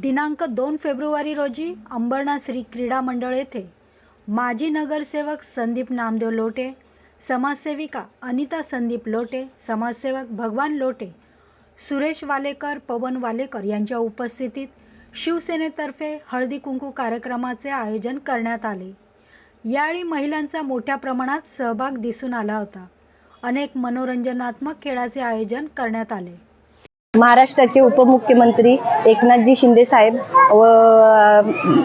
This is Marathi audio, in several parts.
दिनांक दोन फेब्रुवारी रोजी अंबरनाथ श्री क्रीडा मंडळ येथे माजी नगरसेवक संदीप नामदेव लोटे समाजसेविका अनिता संदीप लोटे समाजसेवक भगवान लोटे सुरेश वालेकर पवन वालेकर यांच्या उपस्थितीत शिवसेनेतर्फे हळदी कुंकू कार्यक्रमाचे आयोजन करण्यात आले. यावेळी महिलांचा मोठ्या प्रमाणात सहभाग दिसून आला होता. अनेक मनोरंजनात्मक खेळाचे आयोजन करण्यात आले. महाराष्ट्राचे उपमुख्यमंत्री एकनाथजी शिंदे साहेब व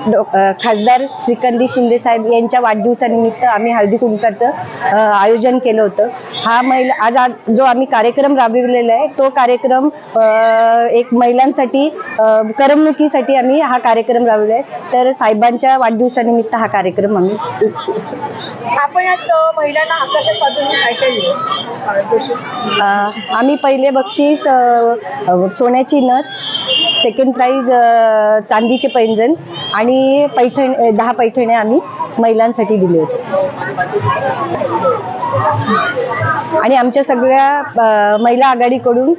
डॉ- खासदार श्रीकांतजी शिंदे साहेब यांच्या वाढदिवसानिमित्त आम्ही हळदी कुंकाचं आयोजन केलं होतं. हा महिला आज आज जो आम्ही कार्यक्रम राबविलेला आहे तो कार्यक्रम एक महिलांसाठी करमणुकीसाठी आम्ही हा कार्यक्रम राबवला आहे. तर साहेबांच्या वाढदिवसानिमित्त हा कार्यक्रम आम्ही आपण महिलांना आकर्षक पद्धतीने काय काय दिलं आम्ही पहिले बक्षीस सोन्याची नथ सेकंड प्राईज चांदीचे पैंजण आणि पैठण दहा पैठणे आम्ही महिलांसाठी दिले होते. आणि आमच्या सगळ्या महिला आघाडीकडून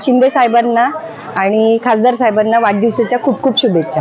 शिंदे साहेबांना आणि खासदार साहेबांना वाढदिवसाच्या खूप खूप शुभेच्छा.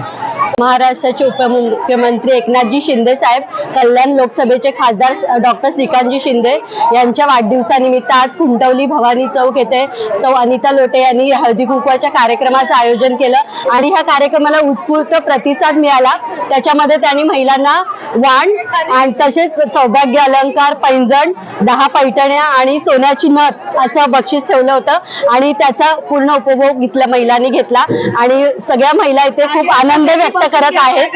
महाराष्ट्राचे उपमुख्यमंत्री एकनाथजी शिंदे साहेब कल्याण लोकसभेचे खासदार डॉक्टर श्रीकांतजी शिंदे यांच्या वाढदिवसानिमित्त आज खुंटवली भवानी चौक येथे सौ अनिता लोटे यांनी हळदी कुंकवाच्या कार्यक्रमाचं आयोजन केलं आणि ह्या कार्यक्रमाला उत्स्फूर्त प्रतिसाद मिळाला. त्याच्यामध्ये त्यांनी महिलांना वाण आणि तसेच सौभाग्य अलंकार पैंजण दहा पैठण्या आणि सोन्याची नथ असं बक्षीस ठेवलं होतं आणि त्याचा पूर्ण उपभोग इथल्या महिलांनी घेतला. आणि सगळ्या महिला इथे खूप आनंद व्यक्त करत आहेत.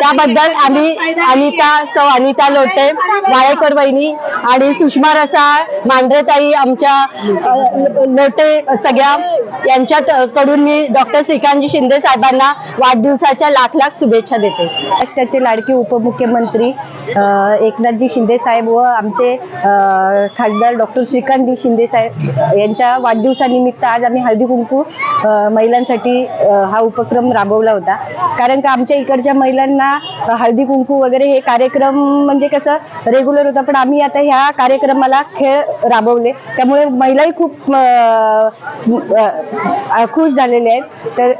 त्याबद्दल आम्ही अनिता सौ अनिता लोटे वाळेकर वहिनी आणि सुषमा रसाळ मांढरेताई आमच्या लोटे सगळ्या यांच्यात कडून मी डॉक्टर श्रीकांतजी शिंदे साहेबांना वाढदिवसाच्या लाख लाख शुभेच्छा देते. महाराष्ट्राचे लाडके उपमुख्यमंत्री एकनाथजी शिंदे साहेब व आमचे खासदार डॉक्टर श्रीकांतजी शिंदे साहेब यांच्या वाढदिवसानिमित्त आज आम्ही हळदी कुंकू महिलांसाठी हा उपक्रम राबवला होता. कारण का आमच्या इकडच्या महिलांना हळदी कुंकू वगैरे हे कार्यक्रम म्हणजे कसं रेग्युलर होता. पण आम्ही आता ह्या कार्यक्रमाला खेळ राबवले. त्यामुळे महिलाही खूप खुश झालेले आहेत. तर